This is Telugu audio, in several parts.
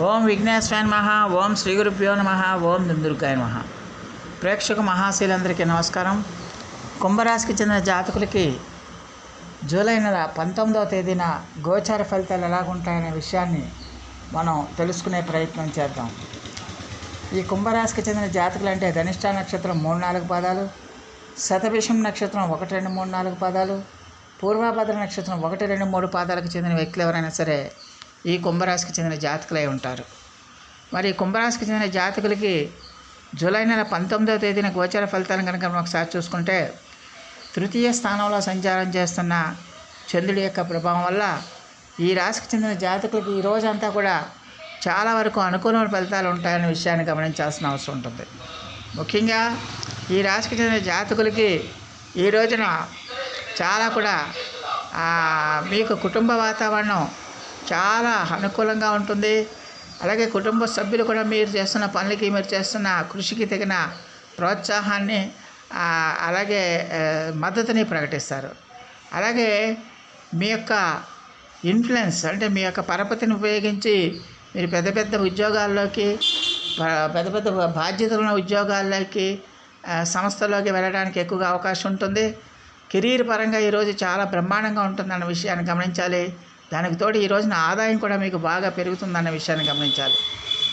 ఓం విఘ్నేశ్వరాయ నమ ఓం శ్రీ గురుభ్యో నమ ఓం దుందుర్గాయ నమ. ప్రేక్షక మహాశీలందరికీ నమస్కారం. కుంభరాశికి చెందిన జాతకులకి జూలై నెల పంతొమ్మిదవ తేదీన గోచార ఫలితాలు ఎలాగుంటాయనే విషయాన్ని మనం తెలుసుకునే ప్రయత్నం చేద్దాం. ఈ కుంభరాశికి చెందిన జాతకులు అంటే ధనిష్ట నక్షత్రం మూడు నాలుగు పాదాలు శతభిషం నక్షత్రం ఒకటి రెండు మూడు నాలుగు పాదాలు పూర్వభద్ర నక్షత్రం ఒకటి రెండు మూడు పాదాలకు చెందిన వ్యక్తులు ఎవరైనా సరే ఈ కుంభరాశికి చెందిన జాతకులై ఉంటారు. మరి ఈ కుంభరాశికి చెందిన జాతకులకి జూలై నెల పంతొమ్మిదవ తేదీన గోచర ఫలితాలను కనుక మనం ఒకసారి చూసుకుంటే తృతీయ స్థానంలో సంచారం చేస్తున్న చంద్రుడి యొక్క ప్రభావం వల్ల ఈ రాశికి చెందిన జాతకులకి ఈ రోజంతా కూడా చాలా వరకు అనుకూలమైన ఫలితాలు ఉంటాయనే విషయాన్ని గమనించాల్సిన అవసరం ఉంటుంది. ముఖ్యంగా ఈ రాశికి చెందిన జాతకులకి ఈ రోజున చాలా కూడా మీకు కుటుంబ వాతావరణం చాలా అనుకూలంగా ఉంటుంది. అలాగే కుటుంబ సభ్యులు కూడా మీరు చేస్తున్న పనులకి మీరు చేస్తున్న కృషికి తగిన ప్రోత్సాహాన్ని అలాగే మద్దతుని ప్రకటిస్తారు. అలాగే మీ యొక్క ఇన్ఫ్లుయెన్స్ అంటే మీ యొక్క పరపతిని ఉపయోగించి మీరు పెద్ద పెద్ద ఉద్యోగాల్లోకి పెద్ద పెద్ద పెద్ద బాధ్యతలున్న ఉద్యోగాల్లోకి సంస్థలోకి వెళ్ళడానికి ఎక్కువగా అవకాశం ఉంటుంది. కెరీర్ పరంగా ఈరోజు చాలా బ్రహ్మాండంగా ఉంటుందన్న విషయాన్ని గమనించాలి. దానికి తోడు ఈ రోజున ఆదాయం కూడా మీకు బాగా పెరుగుతుందన్న విషయాన్ని గమనించాలి.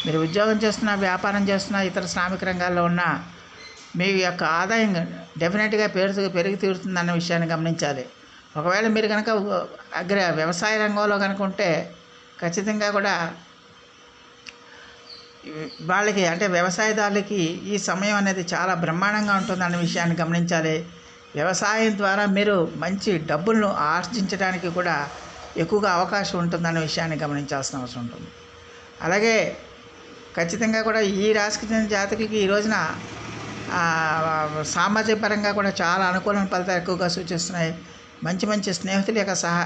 మీరు ఉద్యోగం చేస్తున్నా వ్యాపారం చేస్తున్నా ఇతర శ్రామిక రంగాల్లో ఉన్న మీ యొక్క ఆదాయం డెఫినెట్గా పెరుగు పెరిగి తీరుతుందన్న విషయాన్ని గమనించాలి. ఒకవేళ మీరు కనుక అగ్ర వ్యవసాయ రంగంలో కనుక ఉంటే ఖచ్చితంగా కూడా వాళ్ళకి అంటే వ్యవసాయదారులకి ఈ సమయం అనేది చాలా బ్రహ్మాండంగా ఉంటుందన్న విషయాన్ని గమనించాలి. వ్యవసాయం ద్వారా మీరు మంచి డబ్బులను ఆర్జించడానికి కూడా ఎక్కువగా అవకాశం ఉంటుందనే విషయాన్ని గమనించాల్సిన అవసరం ఉంటుంది. అలాగే ఖచ్చితంగా కూడా ఈ రాశికి చెందిన జాతకులకి ఈ రోజున సామాజిక పరంగా కూడా చాలా అనుకూలమైన ఫలితాలు ఎక్కువగా సూచిస్తున్నాయి. మంచి మంచి స్నేహితుల యొక్క సహా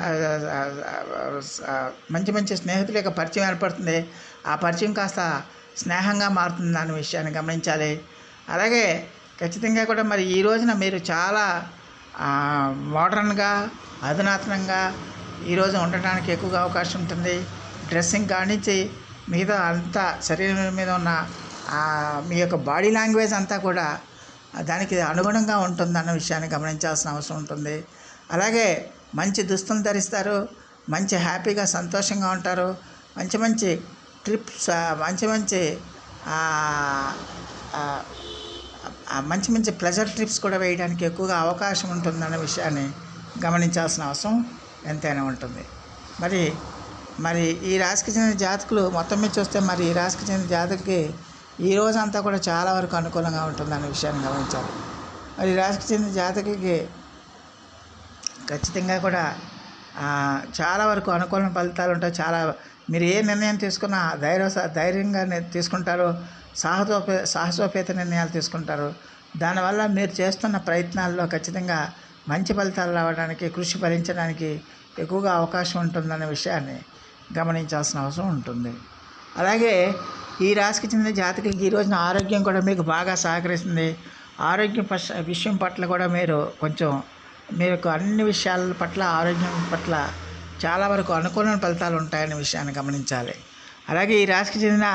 మంచి మంచి స్నేహితుల యొక్క పరిచయం ఏర్పడుతుంది. ఆ పరిచయం కాస్త స్నేహంగా మారుతుంది అనే విషయాన్ని గమనించాలి. అలాగే ఖచ్చితంగా కూడా మరి ఈ రోజున మీరు చాలా మోడర్న్గా అధునాతనంగా ఈరోజు ఉండటానికి ఎక్కువగా అవకాశం ఉంటుంది. డ్రెస్సింగ్ కానించి మిగతా అంతా శరీరం మీద ఉన్న మీ యొక్క బాడీ లాంగ్వేజ్ అంతా కూడా దానికి అనుగుణంగా ఉంటుందన్న విషయాన్ని గమనించాల్సిన అవసరం ఉంటుంది. అలాగే మంచి దుస్తులు ధరిస్తారు మంచి హ్యాపీగా సంతోషంగా ఉంటారు మంచి మంచి ట్రిప్స్ మంచి మంచి మంచి మంచి ప్లెజర్ ట్రిప్స్ కూడా వేయడానికి ఎక్కువగా అవకాశం ఉంటుందన్న విషయాన్ని గమనించాల్సిన అవసరం. ఎంతైనా ఉంటుంది. మరి మరి ఈ రాశికి చెందిన జాతకులు మొత్తం మీద చూస్తే మరి ఈ రాశికి చెందిన జాతకులకి ఈ రోజంతా కూడా చాలా వరకు అనుకూలంగా ఉంటుందన్న విషయాన్ని గమనించాలి. మరి ఈ రాశికి చెందిన జాతకులకి ఖచ్చితంగా కూడా చాలా వరకు అనుకూలమైన ఫలితాలు ఉంటాయి. చాలా మీరు ఏ నిర్ణయం తీసుకున్నా ధైర్య ధైర్యంగా తీసుకుంటారు. సాహసోపే సాహసోపేత నిర్ణయాలు తీసుకుంటారు. దానివల్ల మీరు చేస్తున్న ప్రయత్నాల్లో ఖచ్చితంగా మంచి ఫలితాలు రావడానికి కృషి ఫలించడానికి ఎక్కువగా అవకాశం ఉంటుందనే విషయాన్ని గమనించాల్సిన అవసరం ఉంటుంది. అలాగే ఈ రాశికి చెందిన జాతకులకి ఈ రోజున ఆరోగ్యం కూడా మీకు బాగా సహకరిస్తుంది. ఆరోగ్యం పశ విషయం పట్ల కూడా మీరు కొంచెం మీకు అన్ని విషయాల పట్ల ఆరోగ్యం పట్ల చాలా వరకు అనుకూలమైన ఫలితాలు ఉంటాయనే విషయాన్ని గమనించాలి. అలాగే ఈ రాశికి చెందిన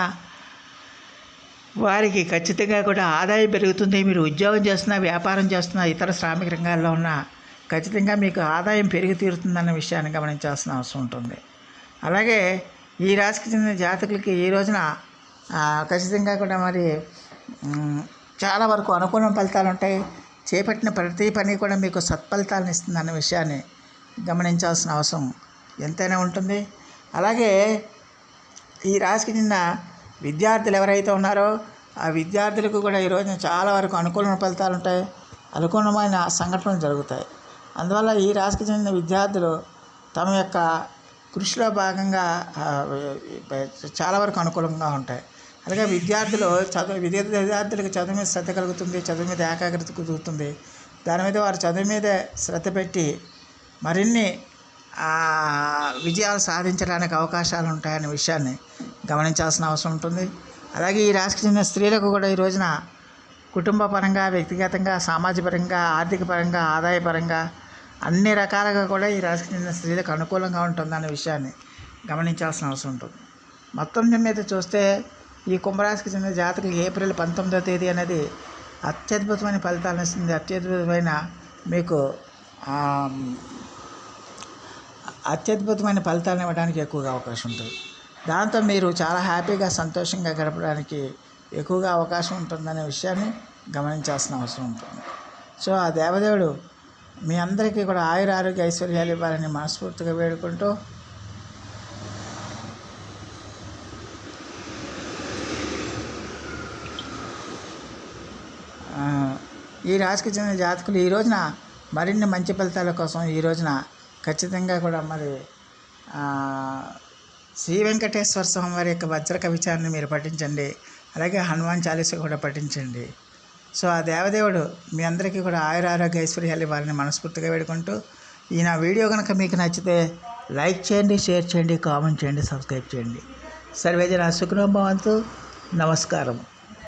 వారికి ఖచ్చితంగా కూడా ఆదాయం పెరుగుతుంది మీరు ఉద్యోగం చేస్తున్నా వ్యాపారం చేస్తున్నా ఇతర శ్రామిక రంగాల్లో ఉన్న ఖచ్చితంగా మీకు ఆదాయం పెరిగి తీరుతుందన్న విషయాన్ని గమనించాల్సిన అవసరం ఉంటుంది. అలాగే ఈ రాశికి చెందిన జాతకులకి ఈ రోజున ఖచ్చితంగా కూడా మరి చాలా వరకు అనుకూల ఫలితాలు ఉంటాయి. చేపట్టిన ప్రతి పని కూడా మీకు సత్ఫలితాలను ఇస్తుందన్న విషయాన్ని గమనించాల్సిన అవసరం ఎంతైనా ఉంటుంది. అలాగే ఈ రాశికి చెందిన విద్యార్థులు ఎవరైతే ఉన్నారో ఆ విద్యార్థులకు కూడా ఈ రోజున చాలా వరకు అనుకూలమైన ఫలితాలు ఉంటాయి. అనుకూలమైన సంఘటనలు జరుగుతాయి. అందువల్ల ఈ రాశికి చెందిన విద్యార్థులు తమ యొక్క కృషిలో భాగంగా చాలా వరకు అనుకూలంగా ఉంటాయి. అలాగే విద్యార్థులు చదువు విద్యార్థులకు చదువు మీద శ్రద్ధ కలుగుతుంది చదువు మీద ఏకాగ్రత కుదురుతుంది. దాని మీద వారు చదువు మీదే శ్రద్ధ పెట్టి మరిన్ని విజయాలు సాధించడానికి అవకాశాలు ఉంటాయనే విషయాన్ని గమనించాల్సిన అవసరం ఉంటుంది. అలాగే ఈ రాశికి చెందిన స్త్రీలకు కూడా ఈ రోజున కుటుంబ పరంగా వ్యక్తిగతంగా సామాజిక పరంగా ఆర్థిక పరంగా ఆదాయపరంగా అన్ని రకాలుగా కూడా ఈ రాశికి చెందిన స్త్రీలకు అనుకూలంగా ఉంటుందనే విషయాన్ని గమనించాల్సిన అవసరం ఉంటుంది. మొత్తం మీద చూస్తే ఈ కుంభరాశికి చెందిన జాతకులు ఏప్రిల్ పంతొమ్మిదవ తేదీ అనేది అత్యద్భుతమైన ఫలితాలను ఇస్తుంది. అత్యద్భుతమైన మీకు అత్యద్భుతమైన ఫలితాలను ఇవ్వడానికి ఎక్కువగా అవకాశం ఉంటుంది. దాంతో మీరు చాలా హ్యాపీగా సంతోషంగా గడపడానికి ఎక్కువగా అవకాశం ఉంటుందనే విషయాన్ని గమనించాల్సిన అవసరం ఉంటుంది. సో ఆ దేవదేవుడు మీ అందరికీ కూడా ఆయుర ఆరోగ్య ఐశ్వర్యాలు ఇవ్వాలని మనస్ఫూర్తిగా వేడుకుంటూ ఈ రాశికి చెందిన జాతకులు ఈ రోజున మరిన్ని మంచి ఫలితాల కోసం ఈ రోజున ఖచ్చితంగా కూడా మరి శ్రీ వెంకటేశ్వర స్వామి వారి యొక్క వజ్రక విచారాన్ని మీరు పఠించండి. అలాగే హనుమాన్ చాలీస కూడా పఠించండి. సో ఆ దేవదేవుడు మీ అందరికీ కూడా ఆయుర ఆరోగ్య ఐశ్వర్యాలు వారిని మనస్ఫూర్తిగా వేడుకుంటూ ఈ నా వీడియో కనుక మీకు నచ్చితే లైక్ చేయండి షేర్ చేయండి కామెంట్ చేయండి సబ్స్క్రైబ్ చేయండి. సర్వేజన సుఖనోభవంతు. నమస్కారం